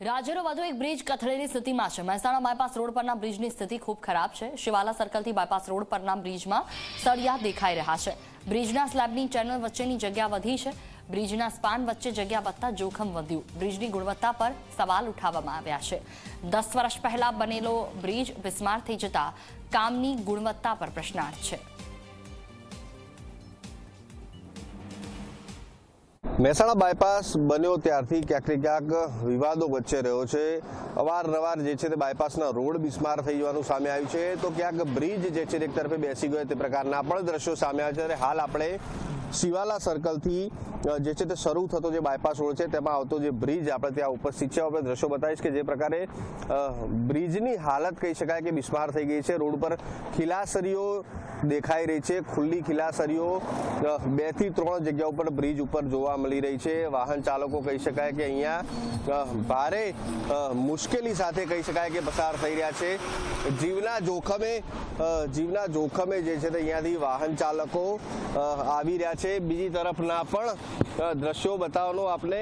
રાજ્યનો વધુ એક બ્રિજ કથળેલી સ્થિતિમાં છે. મહેસાણા બાયપાસ રોડ પરના બ્રિજની સ્થિતિ ખૂબ ખરાબ છે. શિવાલા સર્કલથી બાયપાસ રોડ પરના બ્રિજમાં સળિયા દેખાઈ રહ્યા છે. બ્રિજના સ્લેબની ચેનલ વચ્ચેની જગ્યા વધી છે. બ્રિજના સ્પાન વચ્ચે જગ્યા વધતા જોખમ વધ્યું. બ્રિજની ગુણવત્તા પર સવાલ ઉઠાવવામાં આવ્યા છે. દસ વર્ષ પહેલા બનેલો બ્રિજ બિસ્માર થઈ જતા કામની ગુણવત્તા પર પ્રશ્નાર્થ છે. મહેસાણા બાયપાસ બન્યો ત્યારથી ક્યાંક ક્યાંક વિવાદો વચ્ચે રહ્યો છે. અવારનવાર જે છે તે બાયપાસના રોડ બિસ્માર થઈ જવાનું સામે આવ્યું છે. તો ક્યાંક બ્રિજ જે છે એક તરફે બેસી ગયો. તે પ્રકારના પણ દ્રશ્યો સામે આવ્યા છે હાલ આપણે શિવાલા સર્કલથી જે છે તે શરૂ થતો જે બાયપાસ રોડ છે, તેમાં આવતો જે બ્રિજ આપણે ત્યાં ઉપસ્થિત છે. આપણે દ્રશ્યો બતાવીશ કે જે પ્રકારે બ્રિજની હાલત કહી શકાય કે બિસ્માર થઈ ગઈ છે. રોડ પર ખિલાસરીઓ દેખાઈ રહી છે. ખુલ્લી ખિલાસરીઓ બેથી ત્રણ જગ્યા ઉપર બ્રિજ ઉપર જોવા મળી રહી છે. વાહન ચાલકો કહી શકાય કે અહીંયા ભારે મુશ્કેલી સાથે કહી શકાય કે પસાર થઈ રહ્યા છે. જીવના જોખમે જીવના જોખમે જે છે તે અહીંયાથી વાહન ચાલકો આવી રહ્યા છે બીજી તરફના પણ દ્રશ્યો બતાવવાનો આપણે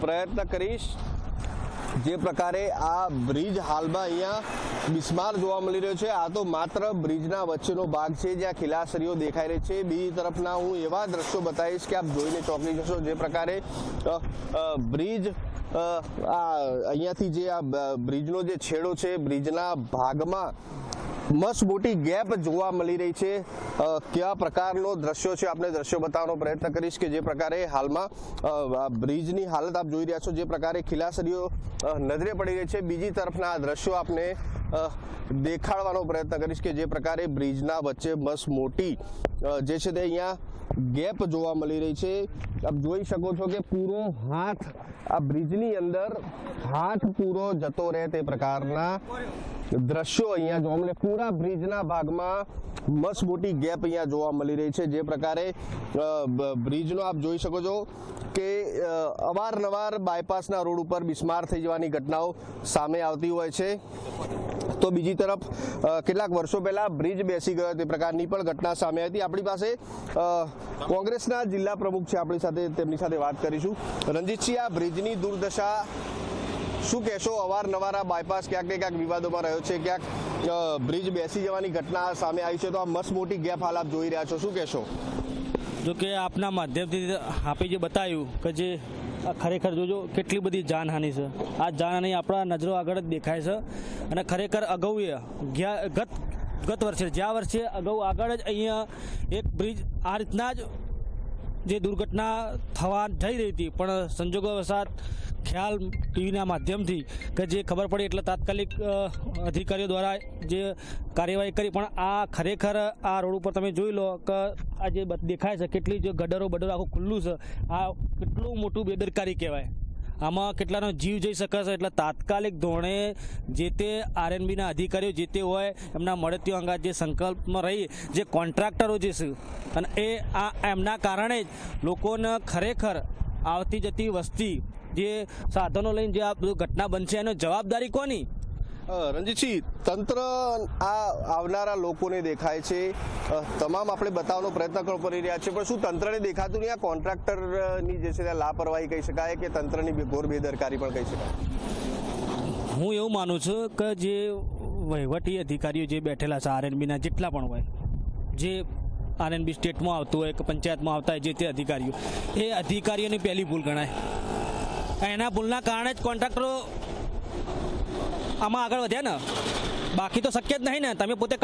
પ્રયત્ન કરીશ. જે પ્રકારે આ બ્રિજ હાલમાં અહીંયા બિસ્માર જોવા મળી રહ્યો છે. આ તો માત્ર બ્રિજના વચ્ચેનો ભાગ છે, જ્યાં ખિલાસરીઓ દેખાઈ રહી છે. બીજી તરફના હું એવા દ્રશ્યો બતાવીશ કે આપ જોઈને ચોંકી જશો. જે પ્રકારે બ્રિજ આ, અહીંયાથી જે આ બ્રિજનો જે છેડો છે, બ્રિજના ભાગમાં મસ્ત મોટી ગેપ જોવા મળી રહી છે. કયા પ્રકારનો દ્રશ્યો છે? આપણે દ્રશ્યો બતાવવાનો પ્રયત્ન કરીશ કે જે પ્રકારે હાલમાં બ્રિજની હાલત આપ જોઈ રહ્યા છો, જે પ્રકારે ખિલાસરીઓ નજરે પડી રહી છે. બીજી તરફના આ દ્રશ્યો આપને દેખાડવાનો પ્રયત્ન કરીશ કે જે પ્રકારે બ્રિજના વચ્ચે મસ્ત મોટી જે છે તે અહીંયા ગેપ જોવા મળી રહી છે. આપ જોઈ શકો છો કે પૂરો હાથ આ બ્રિજની અંદર, હાથ પૂરો જતો રહે તે પ્રકારના દ્રશ્યો અહીંયા જોવા મળે. પૂરા બ્રિજના ભાગમાં મસ્ત મોટી ગેપ અહીંયા જોવા મળી રહી છે. જે પ્રકારે બ્રિજનો આપ જોઈ શકો છો કે અવારનવાર બાયપાસના રોડ ઉપર બિસ્માર થઈ જવાની ઘટનાઓ સામે આવતી હોય છે. તો બીજી તરફ કેટલાક વર્ષો પહેલા બ્રિજ બેસી ગયો તે પ્રકારની પણ ઘટના સામે હતી. આપણી પાસે કોંગ્રેસના જિલ્લા પ્રમુખ છે. આપણી સાથે તેમની સાથે વાત કરીશું. રણજીતસિંહ, આ બ્રિજની દુર્દશા શું કહેશો? અવારનવાર આ બાયપાસ ક્યાંક ને ક્યાંક વિવાદોમાં રહ્યો છે. ક્યાંક બ્રિજ બેસી જવાની ઘટના સામે આવી છે. તો આ મસ્ત મોટી ગેપ હાલ આપ જોઈ રહ્યા છો. શું કહેશો? જો કે આપના માધ્યમથી આપે જે બતાવ્યું કે જે ખરેખર જોજો કેટલી બધી જાનહાનિ છે. આ જાનહાનિ આપણા નજરો આગળ જ દેખાય છે. અને ખરેખર અગાઉ ગત ગત વર્ષે, જ્યાં વર્ષે અગાઉ આગળ જ અહીંયા એક બ્રિજ આ રીતના જ જે દુર્ઘટના થવા જઈ રહી હતી, પણ સંજોગો વસાત ખ્યાલ ટીવીના માધ્યમથી કે જે ખબર પડી એટલે તાત્કાલિક અધિકારીઓ દ્વારા જે કાર્યવાહી કરી, પણ આ ખરેખર આ રોડ ઉપર તમે જોઈ લો કે આ જે દેખાય છે, કેટલી જે ગડરો બડરો આખું ખુલ્લું છે, આ કેટલું મોટું બેદરકારી કહેવાય. આમાં કેટલાનો જીવ જઈ શકાશે? એટલે તાત્કાલિક ધોરણે જે તે આરએનબીના અધિકારીઓ જે તે હોય, એમના મળતીઓ અંગાત જે સંકલ્પમાં રહી, જે કોન્ટ્રાક્ટરો જે છે, અને એ આ એમના કારણે જ લોકોને ખરેખર આવતી જતી વસ્તી, જે સાધનો લઈને જે આ ઘટના બનશે, એનો જવાબદારી કોની? રણજીતસિંહ, તંત્ર આ આવનારા લોકોને દેખાય છે. તમામ આપણે બતાવવાનો પ્રયત્ન કરી રહ્યા છે, પણ શું તંત્રને દેખાતું નહીં? આ કોન્ટ્રાક્ટરની જે છે તે લાપરવાહી કહી શકાય કે તંત્રની ઘોર બેદરકારી પણ કહી શકાય? હું એવું માનું છું કે જે વહીવટી અધિકારીઓ જે બેઠેલા છે, આરએનબીના જેટલા પણ હોય, જે આરએનબી સ્ટેટમાં આવતું હોય કે પંચાયતમાં આવતા હોય, જે તે અધિકારીઓ, એ અધિકારીઓની પહેલી ભૂલ ગણાય. એના ભૂલના કારણે જ કોન્ટ્રાક્ટરો આમાં આગળ વધ્યા ને? બાકી તો શક્ય જ નહીં ને. તમે પોતે